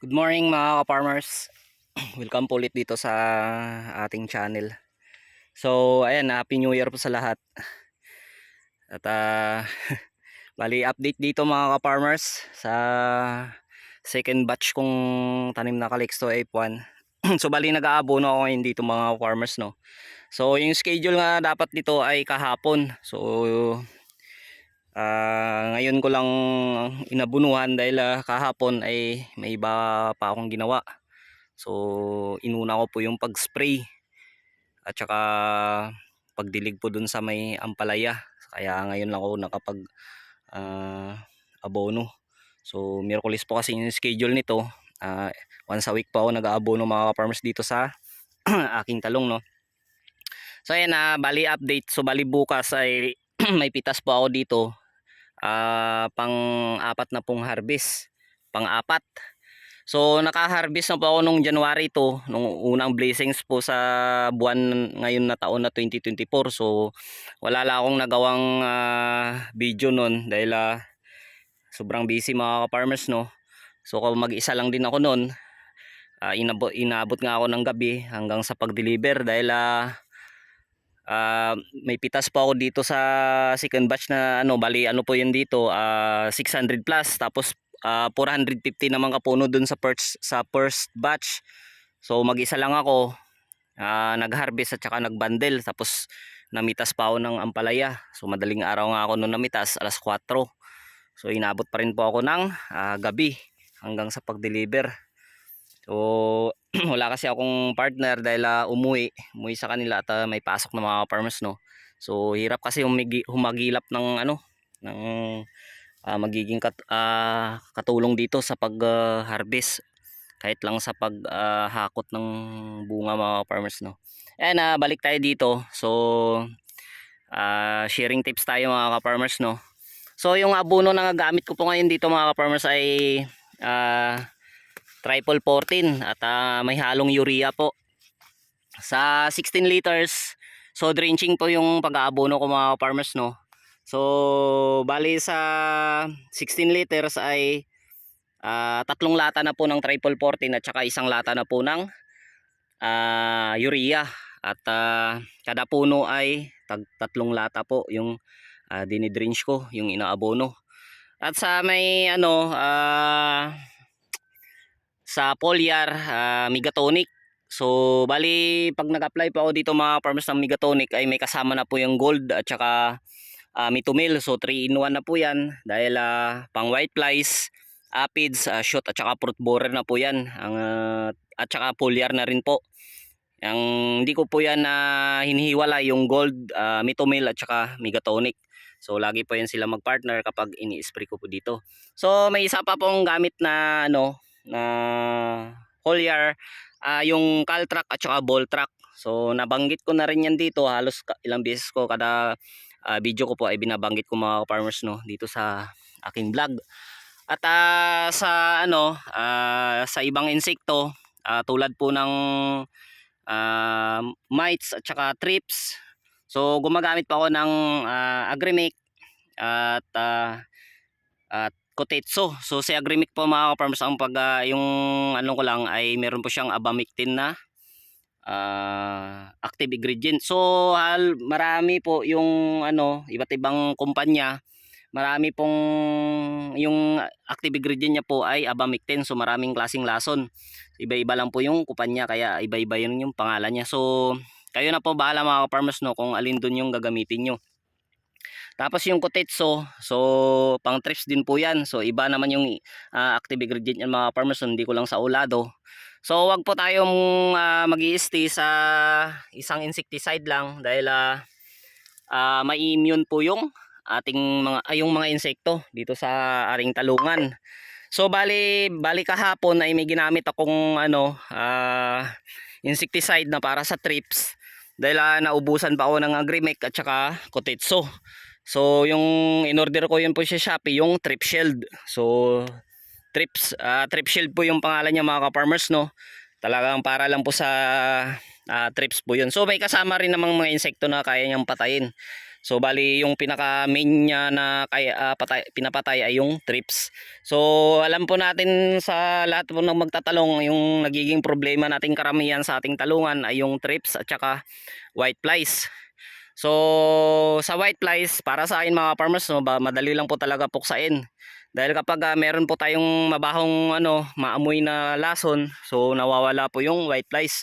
Good morning mga ka-farmers. Welcome po ulit dito sa ating channel. So, ayan, happy new year po sa lahat. At ah, bali update dito mga ka-farmers sa second batch kong tanim na Calixto F1. so, bali nag-aabono ako ngayon dito mga farmers no. So, yung schedule nga dapat dito ay kahapon. So, Ah, ngayon ko lang inabunuhan dahil ah, kahapon ay may iba pa akong ginawa. So inuna ko po yung pag-spray at saka pagdilig po dun sa may ampalaya. Kaya ngayon lang ako nakapag ah, abono. So Miyerkules po kasi yung schedule nito. Ah, once a week pa ako nag-aabono mga farmers dito sa aking talong no. So ayan na bali update. So bali bukas ay may pitas po ako dito ah pang-apat na pong harvest. Pang-apat. So naka-harvest na po ako nung January to, nung unang blessings po sa buwan ngayon na taon na 2024. So wala lang akong nagawang ah, video nun dahil ah, sobrang busy mga farmers no. So kung mag-isa lang din ako nun, ah, inabot, inabot nga ako ng gabi hanggang sa pag-deliver dahil ah, Ah, may pitas pa ako dito sa second batch na ano, bali ano po yun dito, ah 600 plus tapos ah 450 naman kapuno dun sa first sa first batch. So mag-isa lang ako. ah nag-harvest at saka nag-bundle tapos namitas pa ako ng ampalaya. So madaling araw nga ako nung namitas, alas 4. So inabot pa rin po ako ng ah, gabi hanggang sa pag-deliver. So wala kasi akong partner dahil ah, umuwi, umuwi sa kanila at ah, may pasok na mga farmers no. So hirap kasi humigi, humagilap ng ano ng ah, magiging kat, ah, katulong dito sa pag ah, harvest kahit lang sa pag ah, hakot ng bunga mga farmers no. Ayan na balik tayo dito. So ah, sharing tips tayo mga farmers no. So yung abono na gamit ko po ngayon dito mga farmers ay ah triple 14 at ah, may halong urea po. Sa 16 liters, so drenching po yung pag-aabono ko mga farmers no. So bali sa 16 liters ay ah, tatlong lata na po ng triple 14 at saka isang lata na po ng ah, urea at ah, kada puno ay tag tatlong lata po yung uh, dinidrench ko yung inaabono. At sa may ano ah sa foliar ah, megatonic. So bali pag nag-apply pa ako dito mga farmers ng megatonic ay may kasama na po yung gold at saka uh, mitumil. So 3 in 1 na po yan dahil ah, pang white flies, aphids, ah, shoot at saka fruit borer na po yan. Ang, ah, at saka foliar na rin po. Ang hindi ko po yan na hinihiwala yung gold, uh, mitomil at saka megatonic. So lagi po yan sila mag-partner kapag ini-spray ko po dito. So may isa pa pong gamit na ano na Collier ah, yung Caltrack at saka Voltrack. So nabanggit ko na rin yan dito halos ilang beses ko kada ah, video ko po ay binabanggit ko mga farmers no dito sa aking vlog. At ah, sa ano ah, sa ibang insekto ah, tulad po ng ah, mites at saka trips. So gumagamit pa ako ng uh, Agrimic at ah, at Kotetsu. So si Agrimic po mga farmers ang pag ah, yung ano ko lang ay meron po siyang abamectin na ah, active ingredient. So hal, marami po yung ano iba't ibang kumpanya marami pong yung active ingredient niya po ay abamectin so maraming klasing lason iba-iba lang po yung kumpanya kaya iba-iba yun yung pangalan niya so kayo na po bahala mga farmers no kung alin dun yung gagamitin nyo tapos yung kotetso, so pang trips din po yan. So iba naman yung uh, active ingredient yan mga farmers, hindi ko lang sa ulado. So wag po tayong uh, mag stay sa isang insecticide lang dahil uh, uh, may immune po yung ating mga ay yung mga insekto dito sa aring talungan. So bali bali kahapon ay may ginamit akong ano uh, insecticide na para sa trips dahil uh, naubusan pa ako ng Agrimec at saka Kotetsu. So yung in-order ko yun po sa Shopee, yung Trip Shield. So Trips, uh, Trip Shield po yung pangalan niya mga ka-farmers no. Talagang para lang po sa uh, trips po yun. So may kasama rin namang mga insekto na kaya niyang patayin. So bali yung pinaka main niya na kaya ah, patay, pinapatay ay yung trips. So alam po natin sa lahat po ng magtatalong yung nagiging problema nating karamihan sa ating talungan ay yung trips at saka white flies. So sa white flies para sa akin mga farmers no, madali lang po talaga puksain. Dahil kapag ah, meron po tayong mabahong ano, maamoy na lason, so nawawala po yung white flies.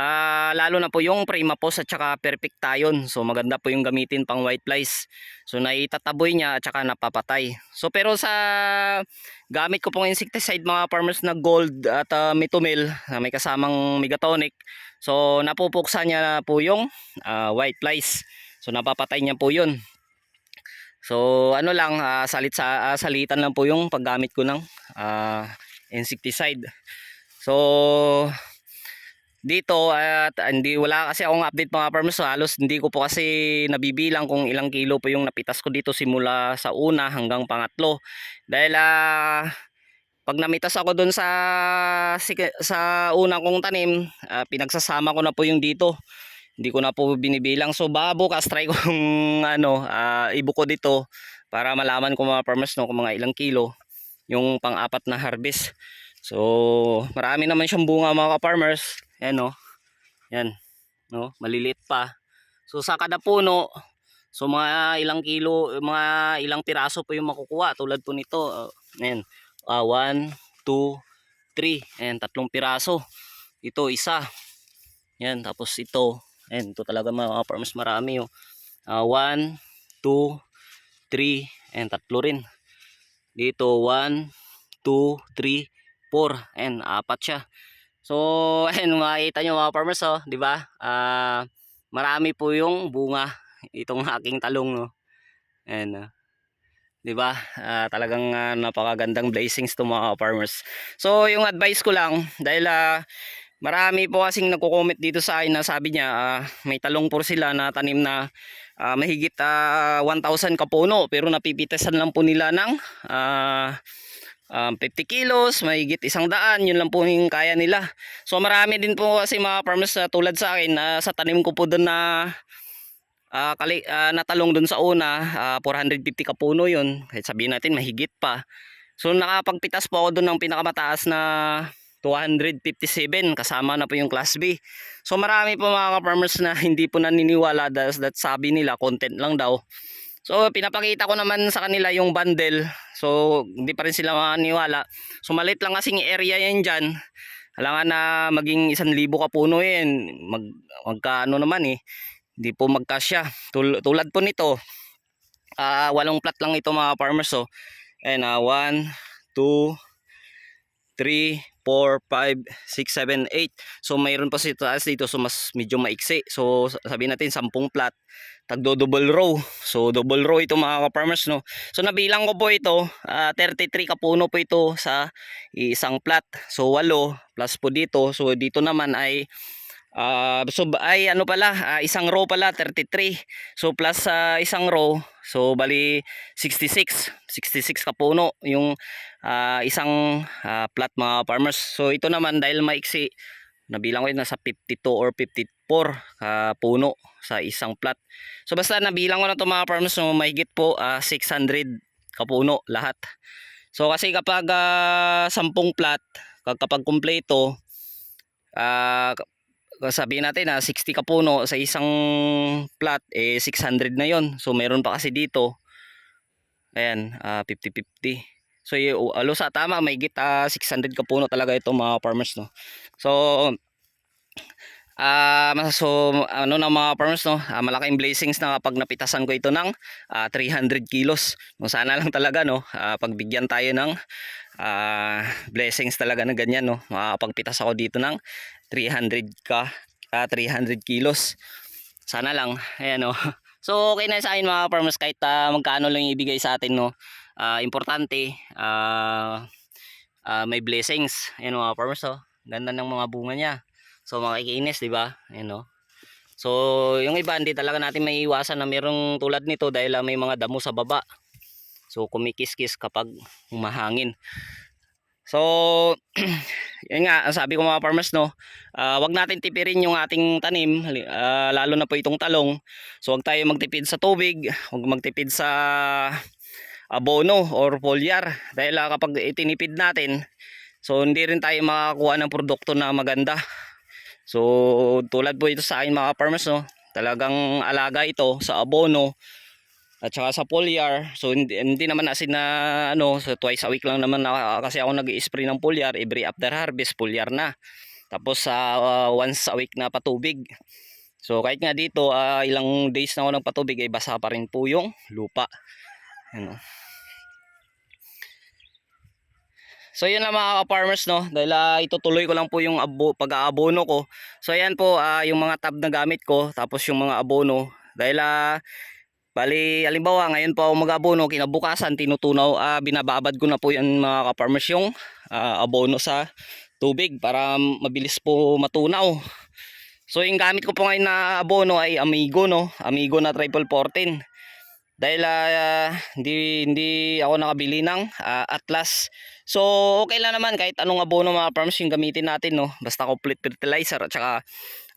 Ah, lalo na po yung Primapos at saka Perfectayon. So maganda po yung gamitin pang white flies. So naitataboy niya at saka napapatay. So pero sa gamit ko pong insecticide mga farmers na gold at uh, metomil na may kasamang megatonic. So napupuksa niya po yung ah, white flies. So napapatay niya po yun. So ano lang ah, salit sa ah, salitan lang po yung paggamit ko ng ah, insecticide. So dito at hindi wala kasi akong update mga farmers. So halos hindi ko po kasi nabibilang kung ilang kilo po yung napitas ko dito simula sa una hanggang pangatlo. Dahil ah pag namitas ako doon sa sa una kong tanim ah, pinagsasama ko na po yung dito. Hindi ko na po binibilang. So baka bukas try kong ano ah, ibuko dito para malaman ko mga farmers no kung mga ilang kilo yung pang-apat na harvest. So marami naman siyang bunga mga farmers yan no. Yan. No, maliliit pa. So sa kada puno, so mga ilang kilo, mga ilang piraso po yung makukuha tulad po nito. Ayan. Ah, 1 2 3. Ayan, tatlong piraso. Ito isa. Yan, tapos ito. Ayan, ito talaga mga farmers marami oh. Ah, 1 2 3, ayan, tatlo rin. Dito 1 2 3 4. Ayan, apat siya. So, ayun makikita nyo mga farmers oh, 'di ba? Ah, marami po yung bunga itong aking talong no. Ayan. oh. 'Di ba? Ah, talagang ah, napakagandang blessings to mga farmers. So, yung advice ko lang dahil ah, marami po kasing nagko-comment dito sa akin na sabi niya ah, may talong po sila na tanim na ah, mahigit ah, 1,000 kapuno pero napipitasan lang po nila ng ah, um, 50 kilos, mahigit isang daan, yun lang po yung kaya nila. So marami din po kasi mga farmers na tulad sa akin na sa tanim ko po doon na ah, kali, ah, natalong doon sa una, ah, 450 kapuno yun. Kahit sabihin natin mahigit pa. So nakapagpitas po ako doon ng pinakamataas na 257 kasama na po yung class B. So marami po mga farmers na hindi po naniniwala that sabi nila content lang daw. So pinapakita ko naman sa kanila yung bundle. So hindi pa rin sila maniwala. So malit lang kasing area yan dyan. Alangan na maging isang libo ka puno yan. Mag, magkaano naman eh. Hindi po magkasya. Tul- tulad po nito. ah walong plat lang ito mga farmers. So, and uh, 1, 2, 3, 4, 5, 6, 7, 8. So mayroon pa sa taas dito so mas medyo maiksi. So sabihin natin 10 plat tagdo double row. So double row ito mga farmers no. So nabilang ko po ito, ah, 33 kapuno po ito sa isang plat. So 8 plus po dito. So dito naman ay ah, so ay ano pala, ah, isang row pala 33. So plus sa isang row, so bali 66, 66 kapuno yung ah, isang ah, plat mga farmers. So ito naman dahil maiksi nabilang ko yun nasa 52 or 54 ah, puno sa isang plat. So basta nabilang ko na to mga farmers no, mahigit po ah, 600 kapuno lahat. So kasi kapag ah, 10 plat, kag- kapag kumpleto, ah, sabihin natin na 60 kapuno sa isang plat, eh 600 na yon So meron pa kasi dito, ayan, ah, 50-50. So yung alo sa tama, may ah 600 kapuno talaga ito mga farmers no. So Ah, so ano na mga farmers no, ah, malaking blessings na kapag napitasan ko ito ng ah, 300 kilos. No, sana lang talaga no, ah, pagbigyan tayo ng ah, blessings talaga na ganyan no. Makakapagpitas ako dito ng 300 ka, ah, 300 kilos. Sana lang, ayan no. So okay na sa akin mga farmers kahit ah, magkano lang ibigay sa atin no. Ah, importante ah, ah, may blessings. Ayan mga farmers oh. Ganda ng mga bunga niya. So makikinis, 'di ba? Ayan no. So yung iba hindi talaga natin may iwasan na mayroong tulad nito dahil ah, may mga damo sa baba. So kumikis-kis kapag humahangin. So, yun nga, sabi ko mga farmers, no, ah, wag natin tipirin yung ating tanim, ah, lalo na po itong talong. So, wag tayo magtipid sa tubig, wag magtipid sa abono or foliar. Dahil ah, kapag itinipid natin, so hindi rin tayo makakuha ng produkto na maganda. So, tulad po ito sa akin mga farmers, no, talagang alaga ito sa abono at saka sa foliar. So hindi, hindi naman asin na ano, so twice a week lang naman na, kasi ako nag-spray ng foliar every after harvest foliar na. Tapos sa uh, once a week na patubig. So kahit nga dito ah, ilang days na ako ng patubig ay basa pa rin po yung lupa. Ano. So yun lang mga farmers no dahil ah, itutuloy ko lang po yung abo, pag-aabono ko. So ayan po ah, yung mga tab na gamit ko tapos yung mga abono dahil ah, Bali, halimbawa, ngayon po ako mag-abono, kinabukasan, tinutunaw, ah, binababad ko na po yan mga ka-farmers yung ah, abono sa tubig para mabilis po matunaw. So, yung gamit ko po ngayon na abono ay Amigo, no? Amigo na triple 14. Dahil ah, hindi, hindi ako nakabili ng ah, Atlas. So, okay lang naman kahit anong abono mga farmers yung gamitin natin, no? Basta complete fertilizer at saka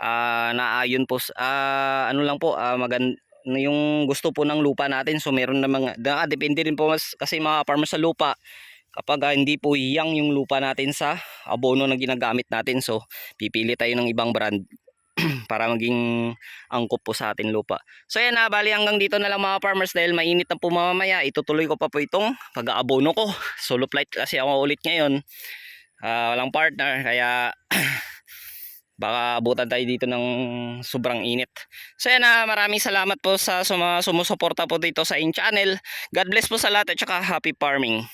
ah, naayon po, ah, ano lang po, ah, maganda yung gusto po ng lupa natin. So meron na mga da, depende rin po mas, kasi mga farmers sa lupa kapag ah, hindi po hiyang yung lupa natin sa abono na ginagamit natin. So pipili tayo ng ibang brand para maging angkop po sa ating lupa so yan na bali hanggang dito na lang mga farmers dahil mainit na po mamamaya itutuloy ko pa po itong pag-aabono ko solo flight kasi ako ulit ngayon Ah, walang partner kaya baka abutan tayo dito ng sobrang init. So yan na maraming salamat po sa suma, sumusuporta po dito sa in channel. God bless po sa lahat at saka happy farming.